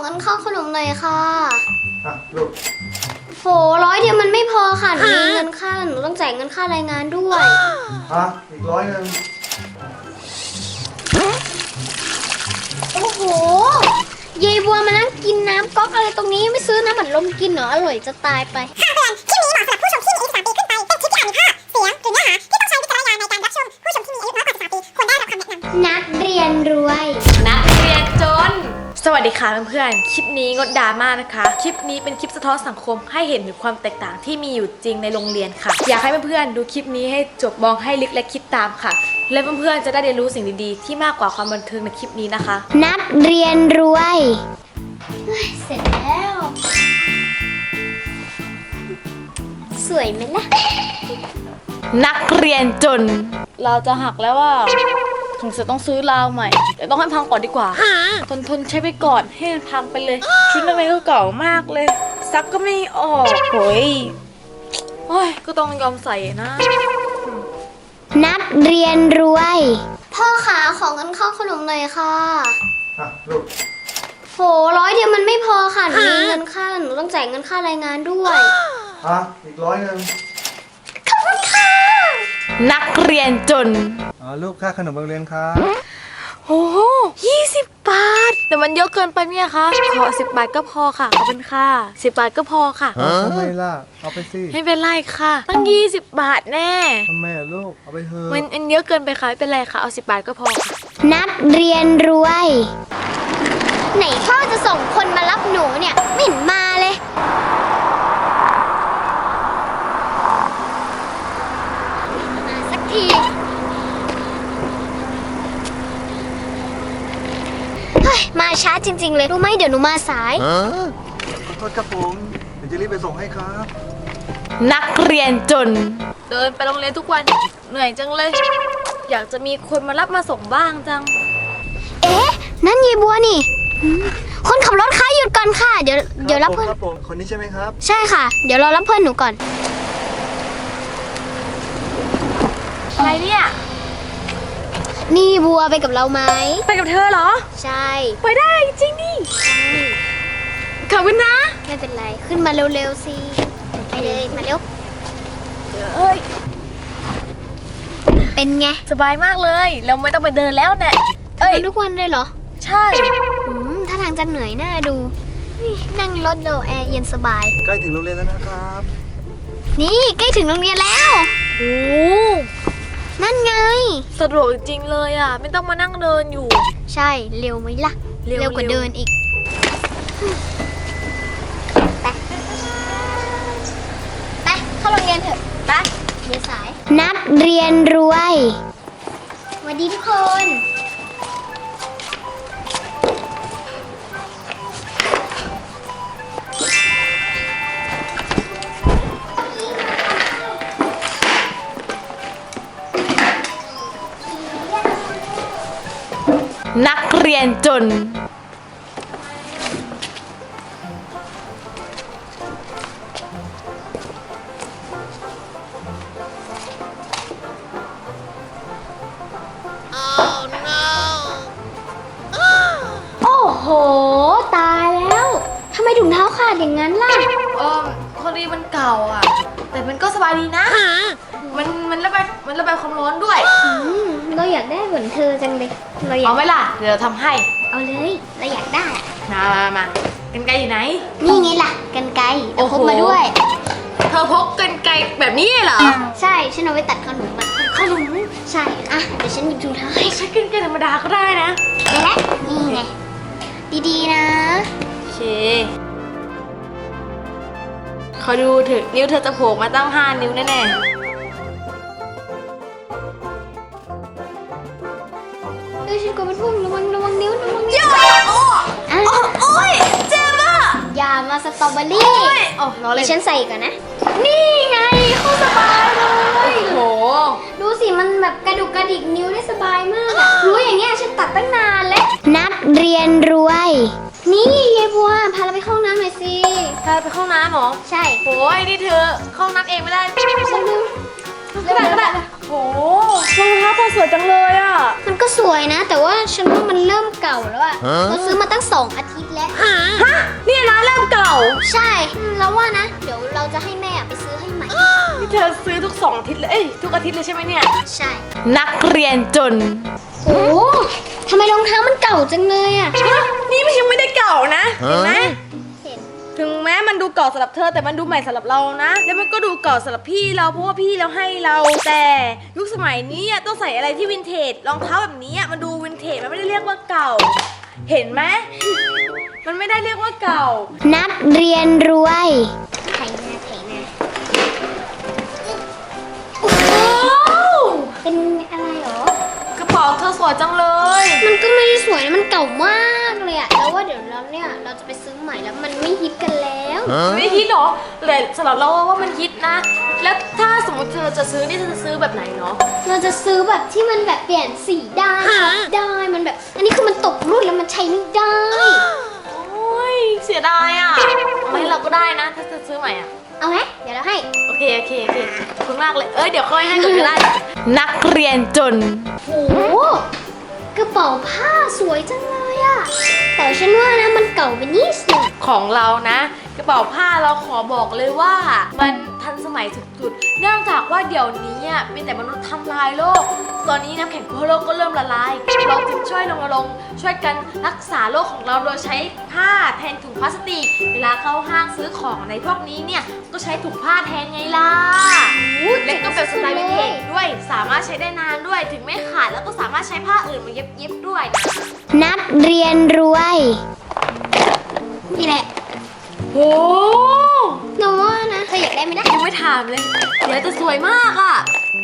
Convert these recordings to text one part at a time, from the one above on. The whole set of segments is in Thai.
เงินค่าขนมหน่อยค่ะ อะลูกโหร้อยเดียวมันไม่พอค่ะหนูมีเงินค่าหนูต้องจ่ายเงินค่ารายงานด้วยอะอีกร้อยหนึ่งโอ้โหยายบัวมานั่งกินน้ำก๊อกอะไรตรงนี้ไม่ซื้อน้ำอัดลมกินเหรออร่อยจะตายไปคำเตือนคลิปนี้เหมาะสำหรับผู้ชมที่มีอายุ13ปีขึ้นไป เป็นคลิปที่อาจมีภาพ เสียง หรือเนื้อหาที่ต้องใช้วิจารณญาณในการรับชม ผู้ชมที่มีอายุน้อยกว่า13ปีควรได้รับคำแนะนำ นักเรียนรวยนักเรียนจน สวัสดีค่ะเพื่อนๆ คลิปนี้งดดราม่านะคะ คลิปนี้เป็นคลิปสะท้อนสังคมให้เห็นถึงความแตกต่างที่มีอยู่จริงในโรงเรียนค่ะ อยากให้เพื่อนๆดูคลิปนี้ให้จบมองให้ลึกและคิดตามค่ะ และเพื่อนๆจะได้เรียนรู้สิ่งดีๆ ที่มากกว่าความบันเทิงในคลิปนี้นะคะ นักเรียนรวยเฮ้ยเสร็จแล้ว สวยไหมล่ะ นักเรียนจน เราจะหักแล้วว่า ถึงจะต้องซื้อราวใหม่ แต่ต้องให้พังก่อนดีกว่าทนทนๆใช้ไปก่อนให้มันพังไปเลย ชุดนักเรียนก็เก่ามากเลย ซักก็ไม่ออกโหยโอ้ยก็ต้องยอมใส่นะ นักเรียนรวย พ่อขาของเงินค่าขนมหน่อยค่ะ อะลูกโหร้อยเดียวมันไม่พอค่ะหนูมีเงินค่าหนูต้องจ่ายเงินค่ารายงานด้วยอะอีกร้อยหนึ่งขอบคุณค่ะนักเรียนจน อ่าลูกค่าขนมโรงเรียนครับโอ้โหยี่สิบบาท แต่มันเยอะเกินไปไหมอะคะขอสิบบาทก็พอค่ะขอบคุณค่ะสิบบาทก็พอค่ะ ทำไมล่ะ เอาไปสิไม่เป็นไรค่ะ ตั้งยี่สิบบาทแน่ ทำไมอะลูก เอาไปเถอะมันมันเยอะเกินไปค่ะไม่เป็นไรค่ะ เอาสิบบาทก็พอค่ะ นักเรียนรวย ไหนพ่อจะส่งคนมารับหนูเนี่ย ไม่เห็นมาเลย มาสักที เฮ้ย มา ช้าจริง ๆ เลย รู้ไหมเดี๋ยวหนูมาสาย ขอโทษครับผมเดี๋ยวจะรีบไปส่งให้ครับ นักเรียนจน เดินไปโรงเรียนทุกวันเหนื่อยจังเลย อยากจะมีคนมารับมาส่งบ้างจัง เอ๊ะ นั่นยายบัวนี่อืมคนขับรถคะหยุดก่อนค่ะ เดี๋ยวเดี๋ยวรับผมเพื่อน ครับผมคนนี้ใช่ไหมครับ ใช่ค่ะ เดี๋ยวเรารับเพื่อนหนูก่อน อะไรเนี่ย นี่บัวไปกับเราไหม ไปกับเธอเหรอ ใช่ ไปได้จริงนี่ใช่ขอบคุณนะ ไม่เป็นไร ขึ้นมาเร็วๆสิไปเลยมาเร็ว เอ้ย เป็นไงสบายมากเลย เราไม่ต้องไปเดินแล้วเนี่ยเอ้ย มาทุกวันเลยเหรอ ใช่ อืมถ้าทางจะเหนื่อยหน้าดูนี่นั่งรถโดแอร์เย็นสบาย ใกล้ถึงโรงเรียนแล้วนะครับ นี่ใกล้ถึงโรงเรียนแล้ว โอ้ นั่นไง สะดวกจริงๆเลยอะ ไม่ต้องมานั่งเดินอยู่ ใช่เร็วไหมล่ะเร็วเร็วกว่าเร็วเดินอีกไปไปเข้าโรงเรียนเถอะไปเดี๋ยวสาย นักเรียนรวยสวัสดีทุกคน นักเรียนจน โอ้โห ตายแล้ว ทำไมถุงเท้าขาดอย่างนั้นล่ะ เออพ อดีมันเก่าอะ แต่มันก็สบายดีนะ มันมันระบายมันระบายความร้อนด้วยอืมเราอยากได้เหมือนเธอจังเลยเราอยาเอากไหมล่ะ เดี๋ยวเราทำให้ เอาเลยเราอยากได้ มามามากันไกลอยู่ไหน นี่ไงล่ะกันไกรเอาพกโอ้โหมาด้วย เธอพกกันไกลแบบนี้เหรอใช่ฉันเอาไว้ตัดขนมมันขนมใช่อะเดี๋ยวฉันหยิบถุงเท้าให้ใช้กันไกลธรรมดาก็ได้นะ ไปแล้วนี่ อดูเถอะนิ้วเธอจะโผล่มาตั้ง5นิ้วแน่เอ้ยฉันกลัวมันพุ่งระวังระวังนิ้วระวังๆนิ้วโอ้โอ้อะโอ้ยเจ็บอะ อย่ามาสตรอเบอรี่โอ้ย โอ้ล้อเดี๋เล่ยวนฉันใส่ก่อนนะ นี่ไงเข้าสบายเลยโอ้โห ดูสิมันแบบกระดุกกระดิกนิ้วได้สบายมากอะรู้อย่างเงี้ยฉันตัดตั้งนานแล้ว นักเรียนรวย นี่ยายบัวพาเราไปเข้าห้องน้ำหน่อยสิ เธอไปเข้าห้องน้ำเหรอใช่โอ้ยนี่เธอเข้าห้องน้ำเองไม่ได้ฉันดูก็ได้ก็ได้โหรองเท้าเธอสวยจังเลยอะ มันก็สวยนะ แต่ว่าฉันว่ามันเริ่มเก่าแล้วอะเราซื้อมาตั้งสองอาทิตย์แล้วฮะเนี่ยนะเริ่มเก่า ใช่อืมแล้วว่านะ เดี๋ยวเราจะให้แม่ไปซื้อให้ใหม่นี่เธอซื้อทุกสองอาทิตย์เลยเอ้ยทุกอาทิตย์เลยใช่ไหมเนี่ย ใช่ นักเรียนจนโอ้ทำไมรองเท้ามันเก่าจังเลยอะนี่มันยังไม่ได้เก่านะเห็นไหมเห็นถึง แม้มันดูเก่าสำหรับเธอ แต่มันดูใหม่สำหรับเรานะ แล้วมันก็ดูเก่าสำหรับพี่เราเพราะว่าพี่เราให้เรา แต่ยุคสมัยนี้อะต้องใส่อะไรที่วินเทจรองเท้าแบบนี้อะมันดูวินเทจมันไม่ได้เรียกว่าเก่า เห็นไหม มันไม่ได้เรียกว่าเก่า นักเรียนรวยไถนาไถนาโอ้โหเป็นอะไรเหรอกระเป๋าเธอสวยจังเลย มันก็ไม่ได้สวยนะมันเก่ามากเลยอะแล้ วว่าเดี๋ยวเราเนี่ยเราจะไปซื้อใหม่แล้วมันไม่ฮิตกันแล้วไม่ฮิตหรอแต่สำหรับเราว่ามันฮิตนะ แล้วถ้าสมมติเธอจะซื้อนี่เธอจะซื้อแบบไหนเนาะเราจะซื้อแบบที่มันแบบเปลี่ยนสีได้ช็อปได้มันแบบ อันนี้คือมันตกรุ่นแล้วมันใช้ไม่ได้โอ้ยเสียดายอะเอามาให้เราก็ได้นะ ถ้าเธอซื้อใหม่อะเอาไหมเดี๋ยวเราให้ โอเค โอเค โอเคขอบคุณมากเลย เอ้ย เดี๋ยวค่อยให้ก่อนก็ได้ นักเรียนจน โอ้โหกระเป๋าผ้าสวยจังเลย อะแต่ฉันว่านะมันเก่าไปนิดนึงของเรานะ กระเป๋าผ้าเราขอบอกเลยว่ามัน สมัยสุดๆ เนื่องจากว่าเดี๋ยวนี้อะมีแต่มนุษย์ทำลายโลก ตอนนี้น้ำแข็งทั่วโลกก็เริ่มละลาย เราจึงช่วยรณรงค์ช่วยกันรักษาโลกของเราโดยใช้ผ้าแทนถุงพลาสติก เวลาเข้าห้างซื้อของในพวกนี้เนี่ยก็ใช้ถุงผ้าแทนไงล่ะและก็เป็นสไตล์วินเทจด้วยสามารถใช้ได้นานด้วยถึงไม่ขาดแล้วก็สามารถใช้ผ้าอื่นมาเย็บๆด้วยนะนักเรียนรวยนี่แหละโหหนูว่านะ เธออยากได้ไหมนะยังไม่ถามเลย เดี๋ยวจะสวยมากอะ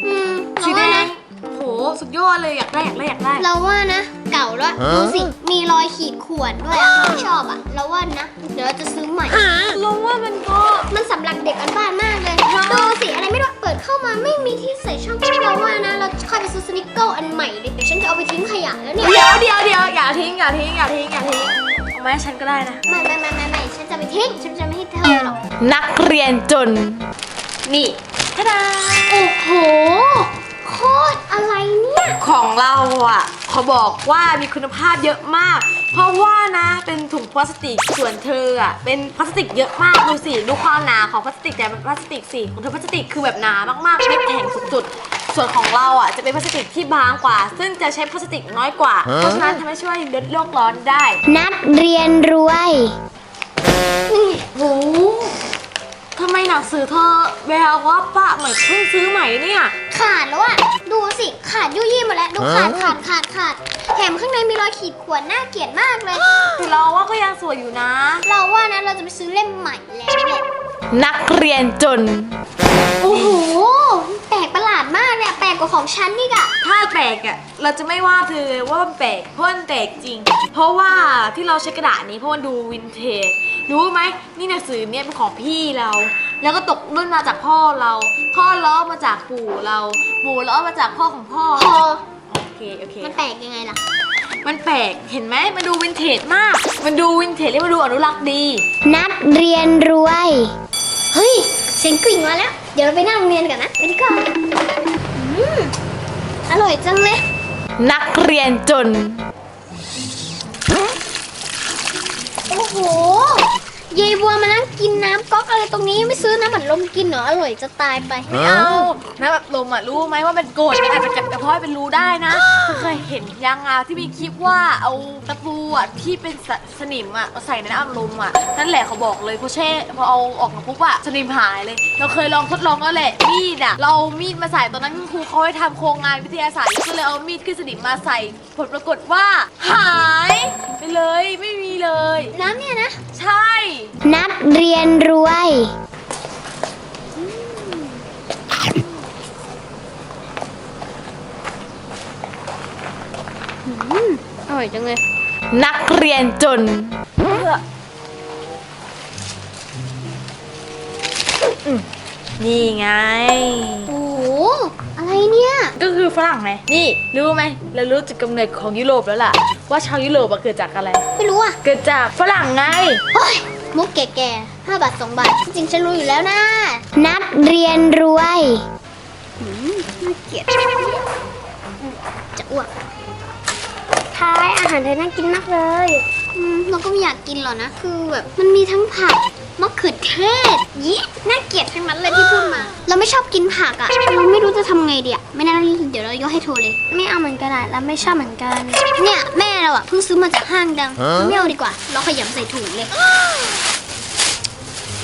อืมสีเราแดว่านะ งโห สุดยอดเลยอยากได้อยากได้อยากได้ เราว่านะ เก่าแล้วดูสิ มีรอยขีดข่วนด้วยอะชอบอะเราว่านะ เดี๋ยวเราจะซื้อใหม่ ลงว่ามันก็มันสำหรับเด็กอันบ้านมากเลย ดูสิอะไรไม่รู้เปิดเข้ามาไม่มีที่ใส่ช่องเราว่านะ เราค่อยไปซื้อสนิกเกิลอันใหม่เลยเดี๋ยวฉันจะเอาไปทิ้งขยะแล้วเนี่ย เดี๋ยวเดี๋ยวเดี๋ยวอย่าทิ้งอย่าทิ้งอย่าทิ้งอย่าทิ้งเอา มาให้ฉันก็ได้นะ ไม่ไม่ไม่ไม่ไม่ฉันจะไปทิ้งฉันจะไม่ให้เธอหรอก นักเรียนจน นี่ทาดาโอ้โห โคตรอะไรเนี่ย ของเราอะเขาบอกว่ามีคุณภาพเยอะมาก เพราะว่านะเป็นถุงพลาสติกส่วนเธออะเป็นพลาสติกเยอะมากดูสิดูความหนาของพลาสติกแต่เป็นพลาสติกสิของเธอพลาสติกคือแบบหนามากๆไม่แข็งสุดๆ ส่วนของเราอะจะเป็นพลาสติกที่บางกว่า ซึ่งจะใช้พลาสติกน้อยกว่า เพราะฉะนั้นทำให้ช่วยลดโลกร้อนได้ นักเรียนรวยนี่โหทำไมหนังสือเธอแววว่าปะเหมือนเพิ่งซื้อใหม่เนี่ย ขาดแล้วอะดูสิขาดยุ่ยยี่หมดแล้วดูขาดขาดขาดขาดแถมข้างในมีรอยขีดข่วนน่าเกลียดมากเลย แต่เราว่าก็ยังสวยอยู่นะ เราว่านะเราจะไปซื้อเล่มใหม่แล้วแหละ นักเรียนจน โอ้โห แปลกประหลาดมากเนี่ย แปลกกว่าของฉันนี่กอะถ้าแปลกอะเราจะไม่ว่าเธอเลยว่ามันแปลกเพราะมันแปลกจริง เพราะว่าที่เราใช้กระดาษนี้เพราะมันดูวินเทจรู้ไหมนี่หนังสือเนี่ยเป็นของพี่เรา แล้วก็ตกรุ่นมาจากพ่อเรา พ่อล้อมาจากปู่เราปู่ล้อมาจากพ่อของพ่อพอโอเคโอเค มันแปลกยังไงล่ะ มันแปลกเห็นไหมมันดูวินเทจมาก มันดูวินเทจและมันดูอนุรักษ์ดี นักเรียนรวย เฮ้ย เสียงกริ่งมาแล้ว เดี๋ยวเราไปนั่งโรงเรียนกันนะไปดีกว่าอืมอร่อยจังเลย นักเรียนจน โอ้โหยายบัวมานั่งกินน้ำก๊อกอะไรตรงนี้ไม่ซื้อน้ำบัดลมกินเหรออร่อยจะตายไป ไม่เอานะแบบลมอะรู้ไหมว่ามันโกรธมันอาจจะกัดกระเพาะเป็นรูได้นะ เธอเคยเห็นยังอะที่มีคลิปว่าเอาตะปูอะที่เป็นสสนิมอะมาใส่ในน้ำอัดลมอะนั่นแหละเขาบอกเลยพอแช่พอเอาออกมาปุ๊บอะสนิมหายเลย เราเคยลองทดลองแล้วแหละมีดอะเราเอามีดมาใส่ตอนนั้นคุณครูเขาให้ทำโครงงานวิทยาศาสตร์ก็เลยเอามีดขึ้นสนิมมาใส่ ผลปรากฏว่าหายไปเลยไม่มีเลย น้ำเนี่ยนะ ใช่ นักเรียนรวย อร่อยจังเลย นักเรียนจน นี่ไง โอ้โหอะไรเนี่ย ก็คือฝรั่งไง นี่รู้ไหมเรารู้จุดกำเนิดของยุโรปแล้วล่ะ ว่าชาวยุโรปอะเกิดจากอะไร ไม่รู้อะเกิดจากฝรั่งไงเฮ้ยมุกแก่ๆห้าบาทสองบาท จริงๆฉันรู้อยู่แล้วนะ นักเรียนรวยน่าเกลียดจะอ้วก ทายอาหารเธอน่ากินมากเลยอืมเราก็ไม่อยากกินหรอกนะ คือแบบมันมีทั้งผักมะเขือเทศยี่น่าเกลียดทั้งนั้นเลยที่พูดมา เราไม่ชอบกินผักอะเราไม่รู้จะทำไงดีอะไม่น่าเดี๋ยวเรายกให้โทรเลย ไม่เอาเหมือนกันอะเราไม่ชอบเหมือนกัน เนี่ยแม่เราอะเพิ่งซื้อมาจากห้างดัง ไม่เอาดีกว่า เราขยำใส่ถุงเลย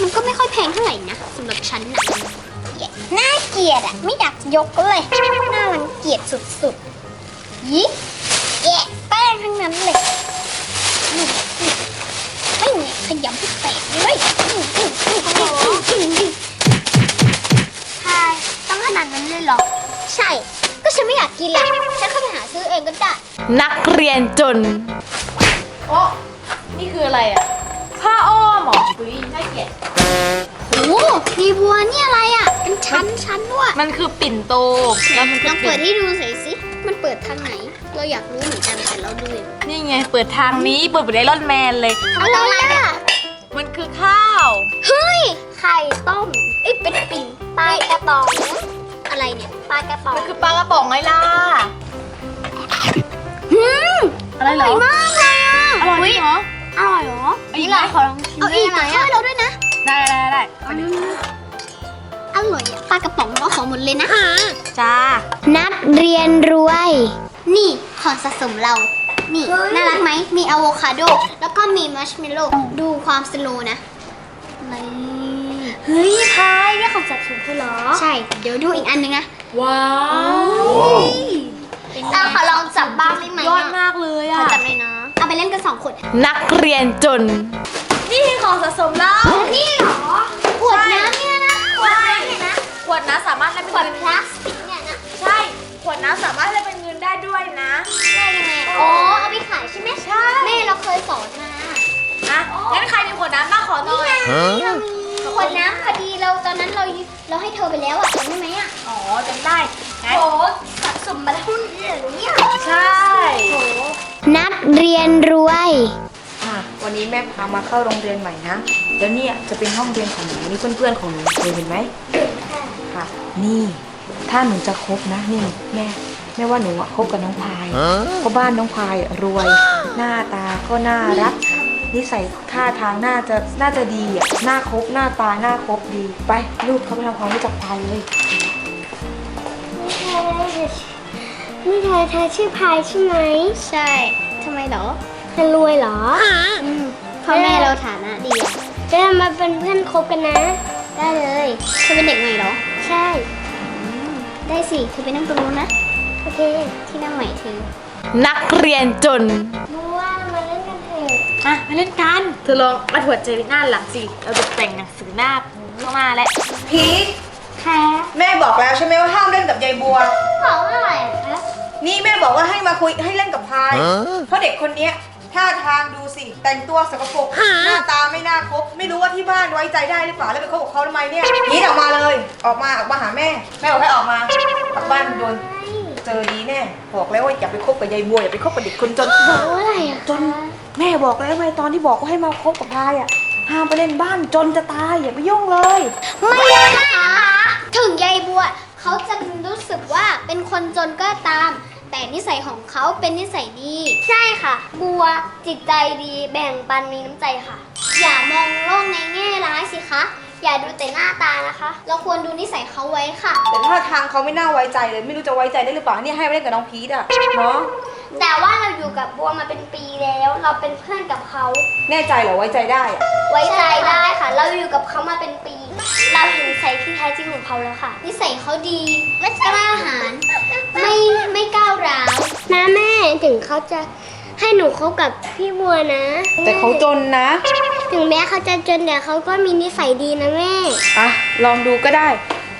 มันก็ไม่ค่อยแพงเท่าไหร่นะสำหรับฉันนะน่าเกลียดอะไม่อยากยกเลยน่ารังเกียจสุดๆยี่แยะแป้ง ทั้งนั้นเลยนี่นี่ไม่เนี่ยขยำให้แตกเลยอืมอืมอืมอืมอืมอืมอืมใช่ต้องขนาดนั้นเลยเหรอ ใช่ ก็ฉันไม่อยากกินแหละฉันเข้าไปหาซื้อเองก็ได้ นักเรียนจน โอ้นี่คืออะไรอะ ผ้าอ้อมเหรออุ้ยน่าเกลียด โอ้มีบัวนี่อะไรอะเป็นชั้นชั้นด้วยมันคือปิ่นโต แล้วมันลคือองเปิปิ่ดนให้ดูหน่อยสิ มันเปิดทางไหน เราอยากรู้เหมือนกันแต่เราดูอยู่นี่ไง เปิดทางนี้เปิดไปได้รอนแมนเลย อะไรอะมันคือข้าว เฮ้ย ไข่ต้มเอ้ยเป็นปิ่นปลากระป๋อง อะไรเนี่ยปลากระป๋องมันคือปลากระป๋องไงล่ะหืมอะไรเหรอร่อยมากเลยอะอร่อยจริงเหรออร่อยเหรอเอาอีกไหมขอลองชิมเอาอีกแต่ช่วยเราด้วยนะ ได้ได้ได้อร่อยอะปลากระป๋องเราขอหมดเลยนะจ้านักเรียนรวย นี่ของสะสมเรา นี่น่ารักไหม มีอะโวคาโด แล้วก็มีมัชเมลโล่ดูความสโลว์นะนี่เฮ้ยพายนี่ของสะสมเธอเหรอ ใช่ เดี๋ยวดูอีกอันนึงนะว้าวเอาขอลองจับบ้างได้ไหมยอดมากเลยขออะจับเลยนะ เอาไปเล่นกันสองคน นักเรียนจน นี่ของสะสมเรานี่เหรอขวดน้ำเนี่ยนะขวดน้ำเนี่ยนะ ขวดน้ำสามารถเล่นเป็นขวดเงินพลาสติกเนี่ยนะ ใช่ ขวดน้ำสามารถเล่นเป็นเงิน ได้ด้วยนะได้ยังไงอ๋อเอาไปขายใช่ไหมใช่ แม่เราเคยสอนมาอะงั้นใครมีขวดน้ำบ้างขอหน่อยเรามีขวดน้ำพอดีเราตอนนั้นเราเราให้เธอไปแล้วอะจำได้ไหมอะอ๋อจำได้งั้นโอ้สะสมมาแล้วอย่างนี้ใช่ นักเรียนรวย อะวันนี้แม่พามาเข้าโรงเรียนใหม่นะ แล้วเนี่ยจะเป็นห้องเรียนของหนูนี่เพื่อนๆของหนูเคยเห็นไหมค่ะ นี่ ถ้าหนูจะคบนะนี่แม่ แม่ว่าหนูอะคบกับน้องพายเพราะบ้านน้องพายอะรวย หน้าตาก็น่ารัก นิสัยท่าทางน่าจะน่าจะดีอะหน้าคบหน้าตาหน้าคบดี ไปลูกเขาไปทำความรู้จักพายเลยนี่เธอเธอชื่อพายใช่ไหมใช่ทำไมเหรอเธอรวยเหรออืมพ่อแม่เราฐานะดีอะจะมาเป็นเพื่อนคบกันนะ ได้เลยเธอเป็นเด็กใหม่เหรอ ใช่ ได้สิเธอไปนั่งตรงนู้นนะ โอเค ที่นั่งใหม่เธอนักเรียนจน บัวมาเล่นกันเถอะอะมาเล่นกัน เธอลองมาถวดเจลิน่าหลังสิ เราจะแต่งหนังสือหน้าเข้ามาแล้วพีทแค่แม่บอกแล้วใช่ไหมว่าห้ามเล่นกับยายบัว บอกว่าอะไรอะคะนี่แม่บอกว่าให้มาคุยให้เล่นกับพาย เพราะเด็กคนเนี้ยท่าทางดูสิ แต่งตัวสกปรกหน้าตาไม่น่าคบ ไม่รู้ว่าที่บ้านไว้ใจได้หรือเปล่าแล้วไปคบกับเขาทำไมเนี่ยพีทออกมาเลย ออกมาออกมาหาแม่ แม่บอกให้ออกมากลับบ้านโดน เจอดีแน่บอกแล้วว่าอย่าไปคบกับยายบัวอย่าไปคบกับเด็กคนจนบอกว่าอะไรอะจนแม่บอกแล้วไงตอนที่บอกว่าให้มาคบกับพายอะห้ามไปเล่นบ้านจนจะตายอย่าไปยุ่งเลย ไม่ได้นะคะถึงยายบัว เขาจะรู้สึกว่าเป็นคนจนก็ตาม แต่นิสัยของเขาเป็นนิสัยดี ใช่ค่ะ บัวจิตใจดีแบ่งปันมีน้ำใจค่ะ อย่ามองโลกในแง่ร้ายสิคะ อย่าดูแต่หน้าตานะคะ เราควรดูนิสัยเขาไว้ค่ะ แต่ท่าทางเขาไม่น่าไว้ใจเลยไม่รู้จะไว้ใจได้หรือเปล่าเนี่ยให้ไปเล่นกับน้องพีทอะเนาะแต่ว่าเราอยู่กับบัวมาเป็นปีแล้ว เราเป็นเพื่อนกับเขา แน่ใจเหรอไว้ใจได้อะไว้ใจได้ค่ะ เราอยู่กับเขามาเป็นปี เราเห็นนิสัยที่แท้จริงของเขาแล้วค่ะ นิสัยเขาดีกล้าหาญไม่ไม่ก้าวร้าวนะแม่ถึงเขาจะ ให้หนูคบกับพี่บัวนะ แต่เขาจนนะ ถึงแม้เขาจะจนแต่เขาก็มีนิสัยดีนะแม่ อะ ลองดูก็ได้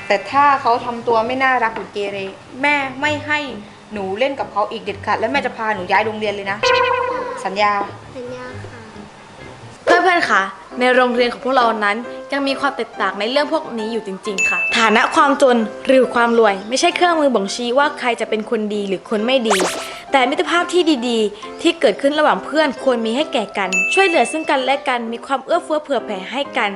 แต่ถ้าเขาทำตัวไม่น่ารักหรือเกเรแม่ไม่ให้หนูเล่นกับเขาอีกเด็ดขาดแล้วแม่จะพาหนูย้ายโรงเรียนเลยนะ สัญญา สัญญาค่ะเพื่อนๆ ค่ะ ในโรงเรียนของพวกเรานั้น ยังมีความแตกต่างในเรื่องพวกนี้อยู่จริง ๆ ค่ะ ฐานะความจนหรือความรวย ไม่ใช่เครื่องมือบ่งชี้ว่าใครจะเป็นคนดีหรือคนไม่ดี แต่มิตรภาพที่ดีๆ ที่เกิดขึ้นระหว่างเพื่อนควรมีให้แก่กัน ช่วยเหลือซึ่งกันและกันมีความเอื้อเฟื้อเผื่อแผ่ให้กัน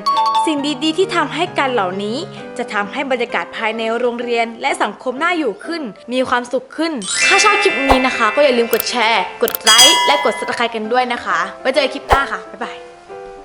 สิ่งดีๆ ที่ทำให้กันเหล่านี้ จะทำให้บรรยากาศภายในโรงเรียน และสังคมน่าอยู่ขึ้น มีความสุขขึ้น ถ้าชอบคลิปนี้นะคะ ก็อย่าลืมกดแชร์ กดไลค์และกด subscribe กันด้วยนะคะไว้เจอกันคลิปหน้าค่ะบ๊ายบาย